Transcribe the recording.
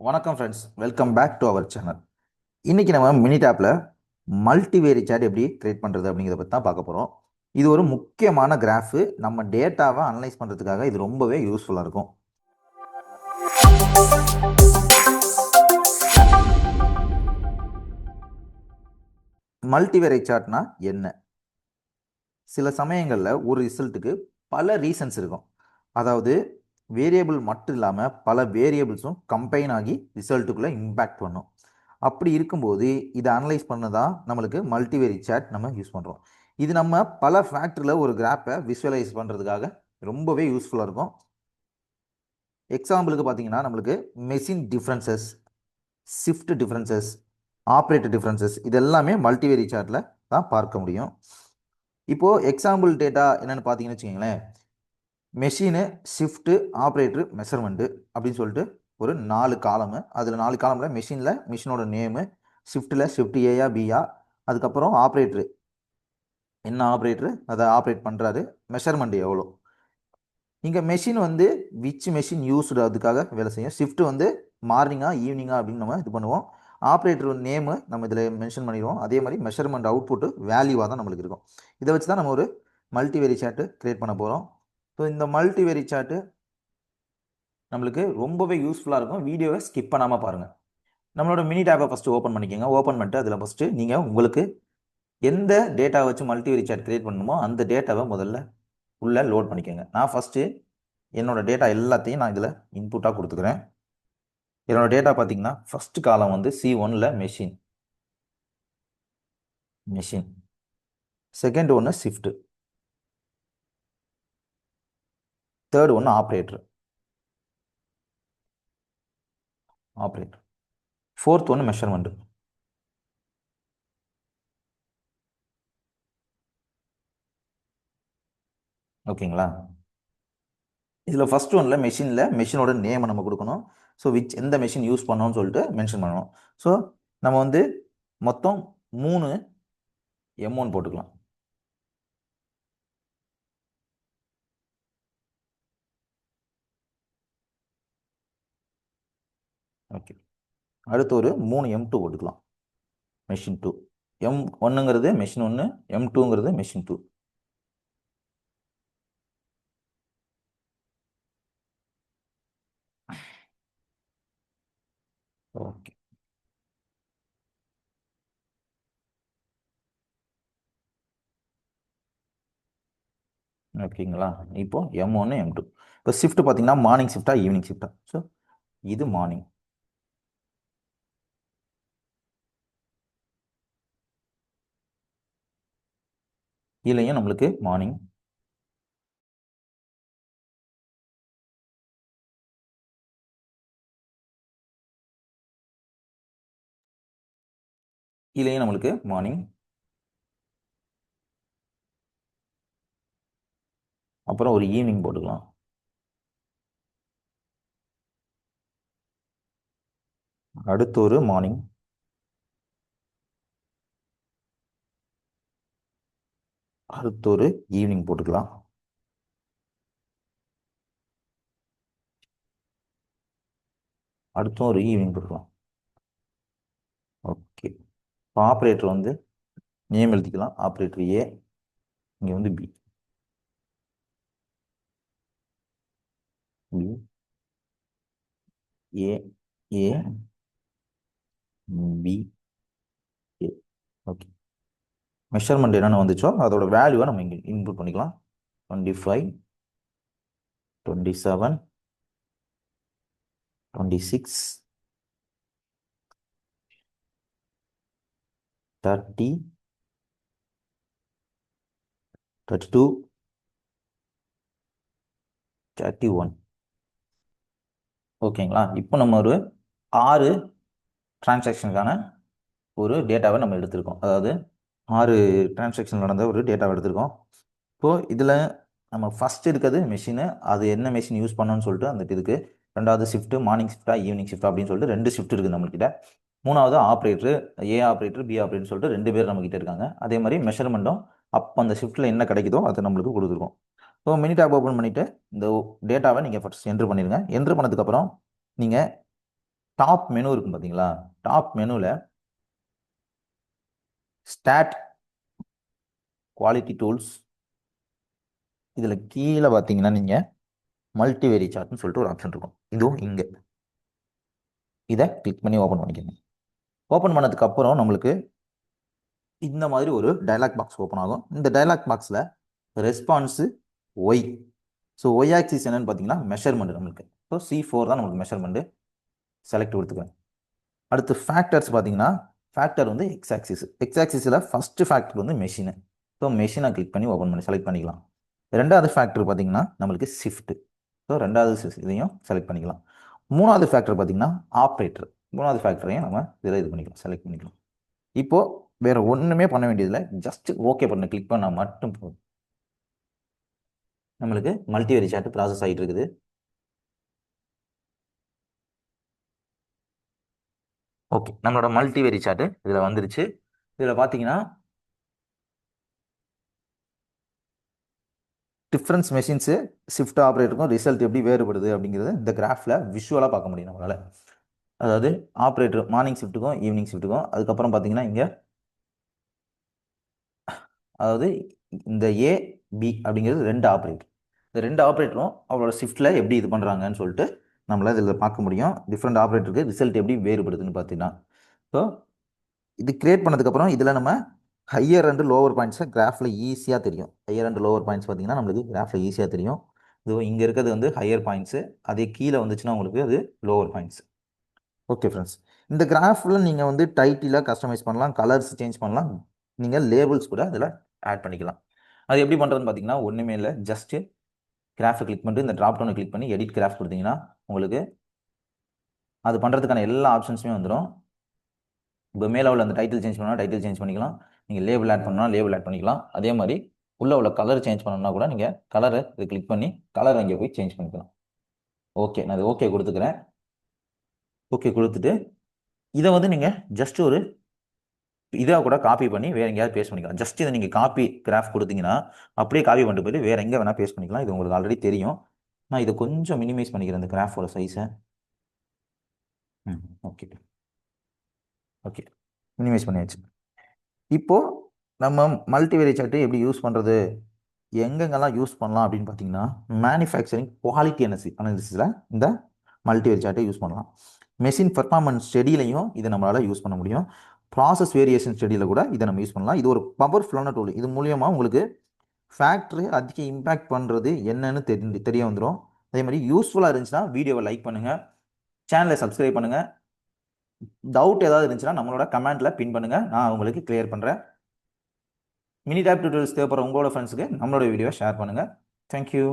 வணக்கம் friends welcome back to our channel இன்னைக்கு நம்ம மினி டேப்பில் மல்டிவேரி சேட் எப்படி கிரியேட் பண்ணுறது அப்படிங்கிறத பற்றி தான் பார்க்க போகிறோம் இது ஒரு முக்கியமான கிராஃபு நம்ம டேட்டாவை அனலைஸ் பண்ணுறதுக்காக இது ரொம்பவே யூஸ்ஃபுல்லாக இருக்கும். மல்டிவேரி சார்ட்னா என்ன? சில சமயங்களில் ஒரு ரிசல்ட்டுக்கு பல ரீசன்ஸ் இருக்கும். அதாவது வேரியபிள் மட்டும் இல்லாமல் பல வேரியபிள்ஸும் கம்பைன் ஆகி ரிசல்ட்டுக்குள்ளே இம்பேக்ட் பண்ணும். அப்படி இருக்கும்போது இதை அனலைஸ் பண்ண தான் நம்மளுக்கு மல்டிவேரி சேட் நம்ம யூஸ் பண்ணுறோம் இது நம்ம பல ஃபேக்டரியில் ஒரு கிராப்பை விஷுவலைஸ் பண்ணுறதுக்காக ரொம்பவே யூஸ்ஃபுல்லாக இருக்கும். எக்ஸாம்பிளுக்கு பார்த்தீங்கன்னா நம்மளுக்கு machine differences shift differences operator differences இது எல்லாமே மல்டிவேரி சார்ட்டில் தான் பார்க்க முடியும். இப்போது எக்ஸாம்பிள் டேட்டா என்னென்னு பார்த்தீங்கன்னு வச்சுக்கோங்களேன். மெஷினு ஷிஃப்ட்டு ஆப்ரேட்ரு மெஷர்மெண்ட்டு அப்படின்னு சொல்லிட்டு ஒரு நாலு காலமு அதில் நாலு காலமில் மெஷினில் மிஷினோட நேமு ஷிஃப்ட்டில் ஷிஃப்ட் ஏயா பியா அதுக்கப்புறம் ஆப்ரேட்ரு என்ன ஆப்ரேட்ரு அதை ஆப்ரேட் பண்ணுறாரு மெஷர்மெண்ட் எவ்வளோ? இங்கே மெஷின் வந்து விச் மெஷின் யூஸ்டு அதுக்காக வேலை செய்யும். ஷிஃப்ட் வந்து மார்னிங்கா ஈவினிங்கா அப்படின்னு நம்ம இது பண்ணுவோம். ஆப்ரேட்டர் நேமு நம்ம இதில் மென்ஷன் பண்ணிடுவோம். அதே மாதிரி மெஷர்மெண்ட் அவுட்புட்டு வேல்யூவாக தான் நம்மளுக்கு இருக்கும். இதை வச்சு தான் நம்ம ஒரு மல்டிவேரி சார்ட்டு க்ரியேட் பண்ண போகிறோம் ஸோ இந்த மல்டிவேரி சார்ட்டு நம்மளுக்கு ரொம்பவே யூஸ்ஃபுல்லாக இருக்கும். வீடியோவை ஸ்கிப் பண்ணாமல் பாருங்கள் நம்மளோட மினி டேப்பை ஃபஸ்ட்டு ஓப்பன் பண்ணிக்கோங்க. ஓப்பன் பண்ணிட்டு அதில் ஃபஸ்ட்டு நீங்கள் உங்களுக்கு எந்த டேட்டா வச்சு மல்டிவெரி சார்ட் க்ரியேட் பண்ணணுமோ அந்த டேட்டாவை முதல்ல உள்ளே லோட் பண்ணிக்கோங்க. நான் ஃபஸ்ட்டு என்னோடய டேட்டா எல்லாத்தையும் நான் இதில் இன்புட்டாக கொடுத்துக்கிறேன். என்னோடய டேட்டா பார்த்தீங்கன்னா ஃபஸ்ட்டு காலம் வந்து சி ஒனில் மெஷின் மெஷின் செகண்ட் ஒன்று ஷிஃப்ட்டு தேர்ட் ஒன்று ஆப்ரேட்டர் ஆப்ரேட்டர் ஃபோர்த் ஒன்று மெஷர்மெண்ட்டு ஓகேங்களா இதில் ஃபஸ்ட் ஒன்றில் மெஷினில் மெஷினோட நேமை நம்ம கொடுக்கணும். ஸோ விச் எந்த மெஷின் யூஸ் பண்ணோம்னு சொல்லிட்டு மென்ஷன் பண்ணணும். ஸோ நம்ம வந்து மொத்தம் மூணு எம் ஒன் போட்டுக்கலாம் ஓகே அடுத்து ஒரு மூணு எம் டூ போட்டுக்கலாம். மெஷின் டூ எம் ஒன்றுங்கிறது மெஷின் ஒன்று எம் டூங்கிறது மெஷின் டூ ஓகே ஓகேங்களா? இப்போ எம் ஒன்று எம் டூ இப்போ ஷிஃப்ட் பார்த்தீங்கன்னா மார்னிங் ஷிஃப்டா ஈவினிங் ஷிஃப்டா ஸோ இது மார்னிங் இதுலையும் நம்மளுக்கு? மார்னிங் இதுலையும் நம்மளுக்கு? மார்னிங் அப்புறம் ஒரு ஈவினிங் போட்டுக்கலாம். அடுத்து ஒரு மார்னிங் அடுத்து ஒரு ஈவினிங் போட்டுக்கலாம். அடுத்தும் ஒரு ஈவினிங் போட்டுக்கலாம். ஓகே இப்போ ஆப்ரேட்டர் வந்து நேம் எழுதிக்கலாம். ஆப்ரேட்டர் ஏ இங்கே வந்து B B A A B measurement என்னென்ன வந்துச்சோ அதோட வேல்யூவை நம்ம இங்கே இன்க்ளூட் பண்ணிக்கலாம். Twenty five twenty seven twenty six thirty thirty two thirty one ஓகேங்களா இப்போ நம்ம ஒரு ஆறு டிரான்சாக்ஷனுக்கான ஒரு டேட்டாவை நம்ம எடுத்திருக்கோம். அதாவது ஆறு டிரான்சாக்ஷன் நடந்த ஒரு டேட்டாவை எடுத்திருக்கோம். இப்போது இதில் நம்ம ஃபஸ்ட் இருக்கிறது மெஷினு அது என்ன மெஷின் யூஸ் பண்ணணும்னு சொல்லிட்டு அந்த இதுக்கு ரெண்டாவது ஷிஃப்ட்டு மார்னிங் ஷிஃப்ட்டா ஈவினிங் ஷிஃப்ட் அப்படின்னு சொல்லிட்டு ரெண்டு ஷிஃப்ட் இருக்குது நம்மள்கிட்ட. மூணாவது operator A operator B operator சொல்லிட்டு ரெண்டு பேர் நம்மக்கிட்ட இருக்காங்க. அதே மாதிரி மெஷர்மெண்ட்டும் அப்போ அந்த ஷிஃப்ட்டில் என்ன கிடைக்குதோ அதை நம்மளுக்கு கொடுத்துருக்கோம். ஸோ மினி டேப் ஓப்பன் பண்ணிவிட்டு இந்த டேட்டாவை நீங்கள் ஃபஸ்ட் என்ட்ரு பண்ணிடுங்க என்ட்ரு பண்ணதுக்கப்புறம் நீங்கள் டாப் மெனு இருக்கும் பார்த்தீங்களா டாப் மெனுவில் ஸ்டாட் குவாலிட்டி டூல்ஸ் இதில் கீழே பார்த்தீங்கன்னா நீங்கள் மல்டிவேரி சார்ட்னு சொல்லிட்டு ஒரு ஆப்ஷன் இருக்கும். இதுவும் இங்கே. இதை கிளிக் பண்ணி ஓப்பன் பண்ணிக்கோங்க. ஓப்பன் பண்ணதுக்கு அப்புறம் நம்மளுக்கு இந்த மாதிரி ஒரு டைலாக் பாக்ஸ் ஓப்பன் ஆகும். இந்த டைலாக் பாக்ஸில் response Y so Y axis என்னன்னு பார்த்தீங்கன்னா மெஷர்மெண்ட் நம்மளுக்கு. ஸோ சி ஃபோர் தான் நம்மளுக்கு மெஷர்மெண்ட்டு செலக்ட் கொடுத்துக்கிறேன் அடுத்து ஃபேக்டர்ஸ் பார்த்தீங்கன்னா ஃபேக்டர் வந்து எக்ஸ் ஆக்சிஸ் எக்ஸ் ஆக்சிஸில் ஃபஸ்ட்டு ஃபேக்டர் வந்து மெஷினு ஸோ மெஷினை கிளிக் பண்ணி ஓப்பன் பண்ணி செலக்ட் பண்ணிக்கலாம். ரெண்டாவது ஃபேக்டர் பார்த்தீங்கன்னா நம்மளுக்கு ஷிஃப்ட்டு ஸோ ரெண்டாவது இதையும் செலக்ட் பண்ணிக்கலாம். மூணாவது ஃபேக்டர் பார்த்தீங்கன்னா ஆப்ரேட்டர் மூணாவது ஃபேக்டரையும் நம்ம இதில் இது பண்ணிக்கலாம் செலக்ட் பண்ணிக்கலாம். இப்போது வேறு ஒன்றுமே பண்ண வேண்டியதில்லை. ஜஸ்ட் ஓகே பண்ண கிளிக் பண்ணால் மட்டும் போதும். நம்மளுக்கு மல்டிவேரி சாட்டு ப்ராசஸ் ஆகிட்டு இருக்குது. ஓகே நம்மளோட மல்டிவேரி சார்ட்டு இதில் வந்துருச்சு. இதில் பார்த்தீங்கன்னா டிஃப்ரென்ஸ் மெஷின்ஸு ஷிஃப்ட் ஆப்ரேட்டருக்கும் ரிசல்ட் எப்படி வேறுபடுது அப்படிங்கிறது இந்த கிராஃபில் விஷுவலாக பார்க்க முடியும் நம்மளால். அதாவது ஆப்ரேட்டர் மார்னிங் ஷிஃப்ட்டுக்கும் ஈவினிங் ஷிஃப்ட்டுக்கும் அதுக்கப்புறம் பார்த்தீங்கன்னா இங்கே அதாவது இந்த ஏ பி அப்படிங்கிறது ரெண்டு ஆப்ரேட்டர் இந்த ரெண்டு ஆப்ரேட்டரும் அவரோட ஷிஃப்ட்டில் எப்படி இது பண்ணுறாங்கன்னு சொல்லிட்டு நம்மளால் இதில் பார்க்க முடியும். டிஃப்ரெண்ட் ஆப்ரேட்டருக்கு ரிசல்ட் எப்படி வேறுபடுதுன்னு பார்த்தீங்கன்னா ஸோ இது கிரியேட் பண்ணதுக்கப்புறம் இதில் நம்ம ஹையர் அண்ட் லோவர் பாயிண்ட்ஸை கிராஃபில் ஈஸியாக தெரியும். ஹையர் அண்ட் லோவர் பாயிண்ட்ஸ் பார்த்தீங்கன்னா நம்மளுக்கு கிராஃபில் ஈஸியாக தெரியும். இது இங்கே இருக்கிறது வந்து ஹையர் பாயிண்ட்ஸு அதே கீழே வந்துச்சுன்னா உங்களுக்கு அது லோவர் பாயிண்ட்ஸ் ஓகே ஃப்ரெண்ட்ஸ் இந்த கிராஃபில் நீங்கள் வந்து டைட்டிலாக கஸ்டமைஸ் பண்ணலாம் கலர்ஸ் சேஞ்ச் பண்ணலாம். நீங்கள் லேபிள்ஸ் கூட அதில் ஆட் பண்ணிக்கலாம். அது எப்படி பண்ணுறதுன்னு பார்த்தீங்கன்னா ஒன்றுமே இல்லை. ஜஸ்ட்டு கிராஃபை கிளிக் பண்ணிட்டு இந்த ட்ராப் டவுனை கிளிக் பண்ணி எடிட் கிராஃப் கொடுத்தீங்கன்னா உங்களுக்கு அது பண்ணுறதுக்கான எல்லா ஆப்ஷன்ஸுமே வந்துடும் இப்போ மேலே உள்ள அந்த டைட்டில் சேஞ்ச் பண்ணால் டைட்டில் சேஞ்ச் பண்ணிக்கலாம். நீங்கள் லேபிள் ஆட் பண்ணால் லேபிள் ஆட் பண்ணிக்கலாம். அதே மாதிரி உள்ளே உள்ள கலர் சேஞ்ச் பண்ணணும்னா கூட நீங்கள் கலரை இது கிளிக் பண்ணி கலர் அங்கே போய் சேஞ்ச் பண்ணிக்கலாம். ஓகே நான் அது ஓகே கொடுத்துக்கிறேன். ஓகே கொடுத்துட்டு இதை வந்து நீங்கள் ஜஸ்ட் ஒரு இதாக கூட காப்பி பண்ணி வேற எங்கேயாவது பேஸ்ட் பண்ணிக்கலாம். ஜஸ்ட் இதை நீங்கள் காப்பி கிராஃப் கொடுத்தீங்கன்னா அப்படியே காப்பி பண்ணிட்டு போயிட்டு வேற எங்கே வேணால் பேஸ்ட் பண்ணிக்கலாம். இது உங்களுக்கு ஆல்ரெடி தெரியும். நான் இதை கொஞ்சம் மினிமைஸ் பண்ணிக்கிறேன் இந்த கிராஃபோட சைஸை ம் ஓகே ஓகே மினிமைஸ் பண்ணியாச்சு. இப்போது நம்ம மல்டிவேரி சார்ட்டு எப்படி யூஸ் பண்ணுறது எங்கெங்கெல்லாம் யூஸ் பண்ணலாம் அப்படின்னு பார்த்தீங்கன்னா மேனுஃபேக்சரிங் குவாலிட்டி அனசி அனாலிசிஸில் இந்த மல்டிவேரி சார்ட்டை யூஸ் பண்ணலாம். மெஷின் பர்ஃபார்மன்ஸ் ஸ்டடியிலையும் இதை நம்மளால் யூஸ் பண்ண முடியும். ப்ராசஸ் வேரியேஷன் ஸ்டடியில் கூட இதை நம்ம யூஸ் பண்ணலாம். இது ஒரு பவர்ஃபுல்லான டூல் இது மூலியமாக உங்களுக்கு ஃபேக்ட்ரி அதிக இம்பேக்ட் பண்ணுறது என்னன்னு தெரி தெரிய வந்துடும் அதே மாதிரி யூஸ்ஃபுல்லாக இருந்துச்சுன்னா வீடியோவை லைக் பண்ணுங்கள் சேனலை சப்ஸ்கிரைப் பண்ணுங்கள் டவுட் ஏதாவது இருந்துச்சுன்னா நம்மளோட கமெண்ட்டில் பின் பண்ணுங்கள் நான் உங்களுக்கு கிளியர் பண்ணுறேன் மினி டேப் டியூட்டோரியல்ஸ் தேவைப்படுற உங்களோட ஃப்ரெண்ட்ஸுக்கு நம்மளோட வீடியோவை ஷேர் பண்ணுங்கள் தேங்க்யூ